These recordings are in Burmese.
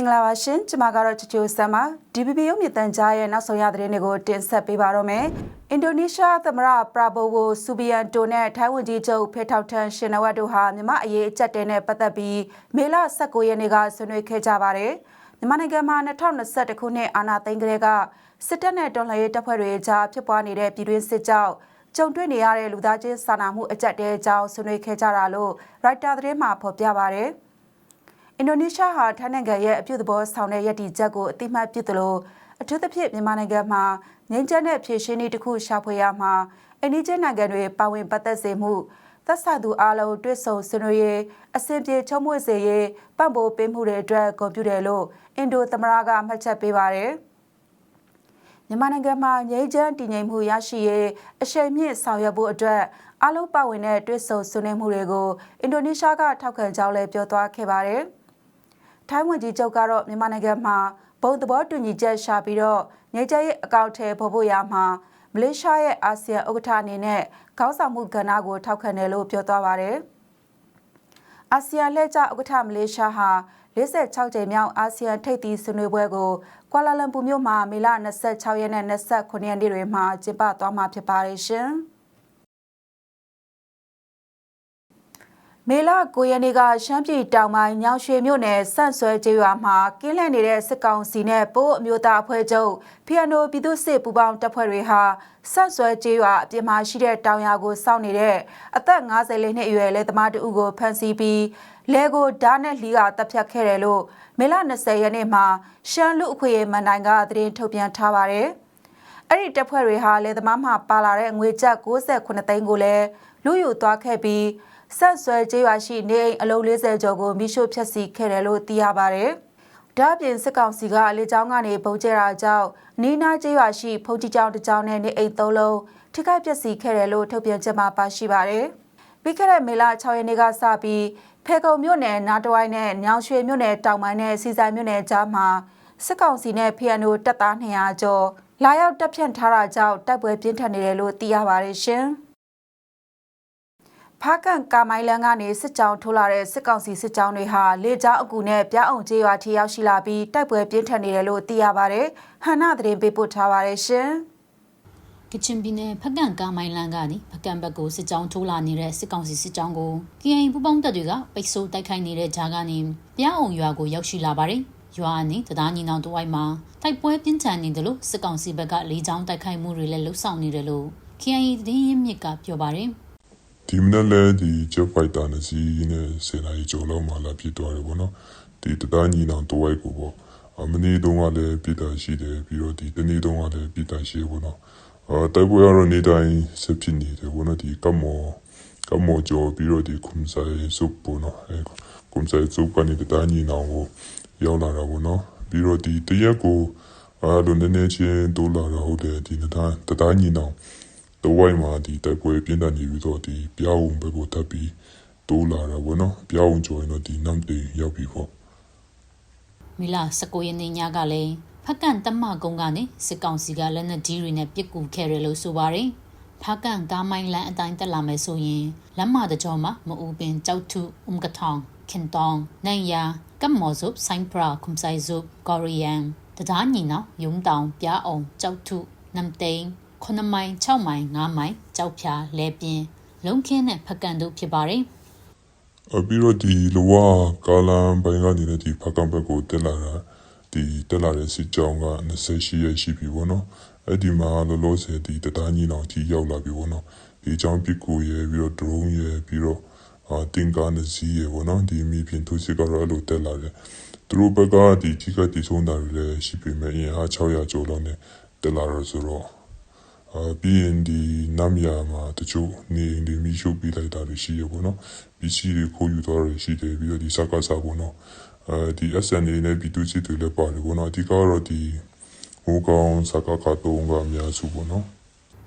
င်္ဂလာပါရှင်ကျွန်မကတော့ချီချိုဆမ်ပါ DPP ရုပ်မြင့်တန်ကြားရဲ့နောက်ဆုံးရသတင်းတွေကိုတင်ဆက်ပေးပါတော့မယ်အင်ဒိုနီးရှားသမ္မတပရာဘိုဝိုဆူဘီယန်တိုနဲ့ထိုင်းဝန်ကြီးချုပ်ဖေထောက်ထန်ရှင်နဝတ်တို့ဟာမြန်မာအရေးအကြက်တဲနဲ့ပတ်သက်ပြီးမေလ19ရက်နေ့ကဆွေးနွေးခဲ့ကြပါတယ်မြန်မာနိုင်ငံမှာ2021ခုနှစ်အာဏာသိမ်းကလေးကစစ်တပ်နဲ့တော်လှန်ရေးတပ်ဖွဲ့တွေကြားဖြစ်ပွားနေတဲ့ပြည်တွင်းစစ်ကြောင့်ကြုံတွေ့နေရတဲ့လူသားချင်းစာနာမှုအကြက်တဲအကြောင်းဆွေးနွေးခဲ့ကြတာလို့ရိုက်တာသတင်းမှာဖော်ပြပါဗျ။ အင်ဒိုနီးရှားဟာထိုင်းနိုင်ငံရဲ့အပြုသဘောဆောင်တဲ့ရည်တည်ချက်ကိုအတိမတ်ပြုသလိုအထူးသဖြင့်မြန်မာနိုင်ငံမှာငြိမ်းချမ်းတဲ့ဖြည့်ရှင်းနည်းတစ်ခုရှာဖွေရမှာအင်းဒီကျနိုင်ငံတွေပါဝင်ပတ်သက်စေမှုသက်ဆိုင်သူအားလုံးတွေ့ဆုံဆွေးနွေးရေးအစဉ်ပြေချုံးမွေ့စေရေးပံ့ပိုးပေးမှုတွေအတွက်ဂုဏ်ပြုတယ်လို့အင်ဒိုသမရကမှတ်ချက်ပေးပါတယ်မြန်မာနိုင်ငံမှာငြိမ်းချမ်းတည်ငြိမ်မှုရရှိရေးအရှိန်မြင့်ဆောင်ရွက်ဖို့အတွက်အလုံးပါဝင်တဲ့တွဲဆုံဆွေးနွေးမှုတွေကိုအင်ဒိုနီးရှားကထောက်ခံကြောင်းလည်းပြောသွားခဲ့ပါတယ်။ ထိုင်းဝန်ကြီးချုပ်ကတော့မြန်မာနိုင်ငံမှာဘုံသဘောတူညီချက်ရှာပြီးတော့နေကျရဲ့အကောင့်ထဲပေါ်ဖို့ရမှာမလေးရှားရဲ့အာဆီယံဥက္ကဋ္ဌအနေနဲ့ခေါင်းဆောင်မှုကဏ္ဍကိုထောက်ခံတယ်လို့ပြောသွားပါတယ်။အာဆီယံလက်ကျဥက္ကဋ္ဌမလေးရှားဟာ46ကြိမ်မြောက်အာဆီယံထိပ်သီးဆွေးနွေးပွဲကိုကွာလာလမ်ပူမြို့မှာမေလ26ရက်နဲ့29ရက်နေ့တွေမှာကျင်းပသွားမှာဖြစ်ပါတယ်ရှင်။ မေလ9ရက်နေ့ကရှမ်းပြည်တောင်ပိုင်းညောင်ရွှေမြို့နယ်စန့်ဆွဲကျေးရွာမှာကင်းလှည့်နေတဲ့စစ်ကောင်စီနဲ့ပိုးအမျိုးသားအဖွဲ့ချုပ်ဖီယနိုပြည်သူ့စစ်ပူးပေါင်းတပ်ဖွဲ့တွေဟာစန့်ဆွဲကျေးရွာအပြင်မှာရှိတဲ့တောင်ယာကိုစောင့်နေတဲ့အသက်54နှစ်အရွယ်လက်သမားတဦးကိုဖမ်းဆီးပြီးလဲကိုဓာတ်နဲ့လီးကတပ်ဖြတ်ခဲ့တယ်လို့မေလ20ရက်နေ့မှာရှမ်းလူအခွေမန်တိုင်းကသတင်းထုတ်ပြန်ထားပါတယ်။အဲ့ဒီတပ်ဖွဲ့တွေဟာလက်သမားမှပါလာတဲ့ငွေကျပ်68သိန်းကိုလည်းလူယူသွားခဲ့ပြီး ဆက်ဆွဲကျေးရွာရှိနေအိမ်အလုံး40ကျော်ကိုမိရှို့ဖျက်ဆီးခဲ့တယ်လို့သိရပါတယ်။ဒါ့အပြင်စစ်ကောင်စီကအလေကြောင်းကနေပုံကျဲတာကြောင့်နီးနားကျေးရွာရှိဖုန်ကြီးကျောင်းတစ်ကျောင်းနဲ့နေအိမ်သုံးလုံးထိခိုက်ပျက်စီးခဲ့တယ်လို့ထုတ်ပြန်ချက်မှာပါရှိပါတယ်။ပြီးခဲ့တဲ့မေလ6ရက်နေ့ကစပြီးဖေကုံမြို့နယ်နားတဝိုင်းနဲ့ညောင်ရွှေမြို့နယ်တောင်ပိုင်းနဲ့စီဆိုင်မြို့နယ်ကြားမှာစစ်ကောင်စီနဲ့ PNO တပ်သား200ကျော်လာရောက်တပ်ဖြန့်ထားတာကြောင့်တိုက်ပွဲပြင်းထန်နေတယ်လို့သိရပါတယ်ရှင်။ ဖားကန်ကာမိုင်လန်ကနေစစ်ကြောင်းထိုးလာတဲ့စစ်ကောင်စီစစ်ကြောင်းတွေဟာလေကြောင်းအကူနဲ့ပြားအောင်ကျေးရွာထိရောက်ရှိလာပြီးတိုက်ပွဲပြင်းထန်နေတယ်လို့သိရပါတယ်။ဟန်နာသတင်းပေးပို့ထားပါတယ်ရှင်။ကချင်ပြည်နယ်ဖကန်ကာမိုင်လန်ကနေဖကန်ဘက်ကိုစစ်ကြောင်းထိုးလာနေတဲ့စစ်ကောင်စီစစ်ကြောင်းကို KIA ပူပေါင်းတပ်တွေကပိတ်ဆို့တိုက်ခိုက်နေတဲ့ဂျာကနေပြားအောင်ရွာကိုရောက်ရှိလာပါတယ်။ရွာအနီးတရားညီနောင်တဝိုက်မှာတိုက်ပွဲပြင်းထန်နေတယ်လို့စစ်ကောင်စီဘက်ကလေကြောင်းတိုက်ခိုက်မှုတွေလည်းလှုပ်ဆောင်နေတယ်လို့ KIA သတင်းရင်းမြစ်ကပြောပါတယ်။ ဒီမနေ့လည်းဒီ jet fighter နဲ့စီးနဲ့ဆယ်နာရီကျော်လောက်မှလာဖြစ်သွားတယ်ပေါ့နော်ဒီတသားညီနောင်တဝိုက်ကိုပေါ့မနေ့တုန်းကလည်းပြည်တာရှိတယ်ပြီးတော့ဒီတနေ့တုန်းကလည်းပြည်တာရှိပေါ့နော်အဲတိုက်ပွဲကတော့နေ့တိုင်းဆက်ဖြစ်နေတယ်ပေါ့နော်ဒီကမောကမောကျော်ပြီးတော့ဒီခုံဆိုင်စုပ်ပေါ့နော်အဲခုံဆိုင်စုပ်ကနေတသားညီနောင်ကိုရောက်လာတာပေါ့နော်ပြီးတော့ဒီတရက်ကိုအဲလိုနည်းနည်းချင်းတိုးလာတာဟုတ်တယ်ဒီတသားတသားညီနောင် တဝိုင်းမှာဒီတိုက်ပွဲပြင်းထန်နေပြီးတော့ဒီပြောင်းဘက်ကိုတက်ပြီးတိုးလာတာပေါ့နော်ပြောင်းကျော်ရင်တော့ဒီနမ်တေရောက်ပြီပေါ့မီလာ19ရက်နေ့ညကလည်းဖက်ကန်တမကုန်းကနေစစ်ကောင်စီကလက်နက်ကြီးတွေနဲ့ပစ်ကူခဲ့တယ်လို့ဆိုပါတယ်ဖက်ကန်ကားမိုင်းလန်အတိုင်းတက်လာမယ်ဆိုရင်လမ်းမတကြောမှာမအူပင်ကြောက်ထုအုံကထောင်ခင်တောင်နိုင်ယာကမ်မော်ဇုပ်ဆိုင်ပရာခုမ်ဆိုင်ဇုပ်ကောရီယန်တဒါညီနောင်ယုံတောင်ပြားအောင်ကြောက်ထုနမ်တိန် 9မိုင်6မိုင်9မိုင်ကြောက်ဖြာလဲပြင်းလုံခင်းနဲ့ဖကန်တို့ဖြစ်ပါတယ်အပြီးတော့ဒီလောကကာလန်ဘိုင်းကနေဒီဖကန်ဘက်ကိုတက်လာတာဒီတက်လာတဲ့စစ်ကြောင်းက28ရက်ရှိပြီပေါ့နော်အဲ့ဒီမှာလောလောဆယ်ဒီတသားကြီးအောင်ကြီးရောက်လာပြီပေါ့နော်ဒီကြောင်းပစ်ကူရပြီးတော့ drone ရပြီးတော့အာတင်ကားနဲ့စီးရပေါ့နော်ဒီမိပြင်သူစစ်ကတော့အဲ့လိုတက်လာတယ်သူတို့ဘက်ကဒီကြီးကတိဆုံးတာတွေလည်းရှိပေမဲ့အင်အား600ကျော်လောက်နဲ့တက်လာတော့ဆိုတော့ အာပြီးရင်ဒီနမ်ယာမှာတချို့နေအိမ်တွေမိရှုပ်ပြီးလိုက်တာတွေရှိရပေါ့နော်ပစ္စည်းတွေခိုးယူသွားတာရှိတယ်ပြီးတော့ဒီစကားစားပေါ့နော်အဲဒီ SNA နဲ့ပြည်သူစစ်တွေလည်းပါတယ်ပေါ့နော်အဓိကတော့ဒီဟိုကောင်စကားကတော့အများစုပေါ့နော်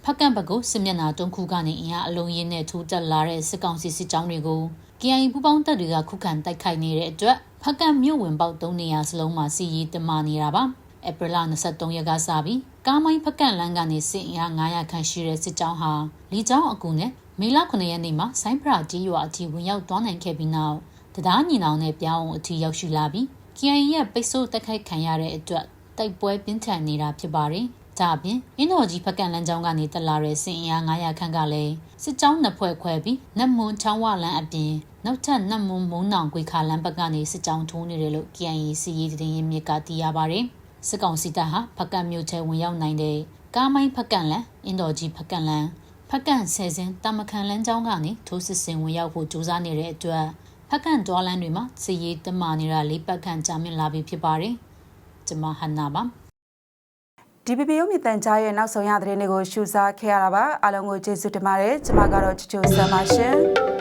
ဖက်ကန်ဘက်ကိုစစ်မျက်နှာတုံးခုကနေအင်အားအလုံးရင်းနဲ့ထိုးတက်လာတဲ့စစ်ကောင်စီစစ်ကြောင်းတွေကို KIA ပူပေါင်းတပ်တွေကခုခံတိုက်ခိုက်နေတဲ့အတွက်ဖက်ကန်မြို့ဝင်ပေါက်၃နေရာစလုံးမှာစီရေးတမနေတာပါ။ ဧပြီလ23ရက်ကစပြီးကားမိုင်းဖက်ကန့်လန်းကနေစစ်အင်အား900ခန့်ရှိတဲ့စစ်ကြောင်းဟာလီကျောင်းအကူနဲ့မေလ9ရက်နေ့မှာဆိုင်းဖရာကြီးရွာအထိဝင်ရောက်သွားနိုင်ခဲ့ပြီးနောက်တရားညီနောင်နဲ့ပြောင်းအောင်အထိရောက်ရှိလာပြီး KIA ရဲ့ပိတ်ဆို့တက်ခိုက်ခံရတဲ့အတွက်တိုက်ပွဲပြင်းထန်နေတာဖြစ်ပါတယ်။ဒါအပြင်အင်းတော်ကြီးဖက်ကန်လန်းကျောင်းကနေတက်လာတဲ့စင်အင်အား900ခန့်ကလည်းစစ်ကြောင်းနှစ်ဖွဲ့ခွဲပြီးနတ်မွန်ချောင်းဝလန်းအပြင်နောက်ထပ်နတ်မွန်မုံနောင်ကွေခါလန်းဘက်ကနေစစ်ကြောင်းထိုးနေတယ်လို့ KIA စီရေးတရင်ရင်းမြစ်ကသိရပါတယ်။ စစ်ကောင်စီတပ်ဟာဖက်ကန်မြို့ချဲဝင်ရောက်နိုင်တဲ့ကားမိုင်းဖက်ကန်လန်းအင်းတော်ကြီးဖက်ကန်လန်းဖက်ကန်ဆယ်စင်းတာမခန်လန်းကျောင်းကနေထိုးစစ်ဆင်ဝင်ရောက်ဖို့ကြိုးစားနေတဲ့အတွက်ဖက်ကန်တွားလန်းတွေမှာစီရေးတမနေတာလေးပတ်ခန့်ကြာမြင့်လာပြီဖြစ်ပါတယ်။ကျွန်မဟန်နာပါ DBB ရုပ်မြင်သံကြားရဲ့နောက်ဆုံးရသတင်းတွေကိုရှုစားခဲ့ရတာပါအားလုံးကိုကျေးဇူးတင်ပါတယ်ကျွန်မကတော့ချစ်ချိုဆမ်ပါရှင်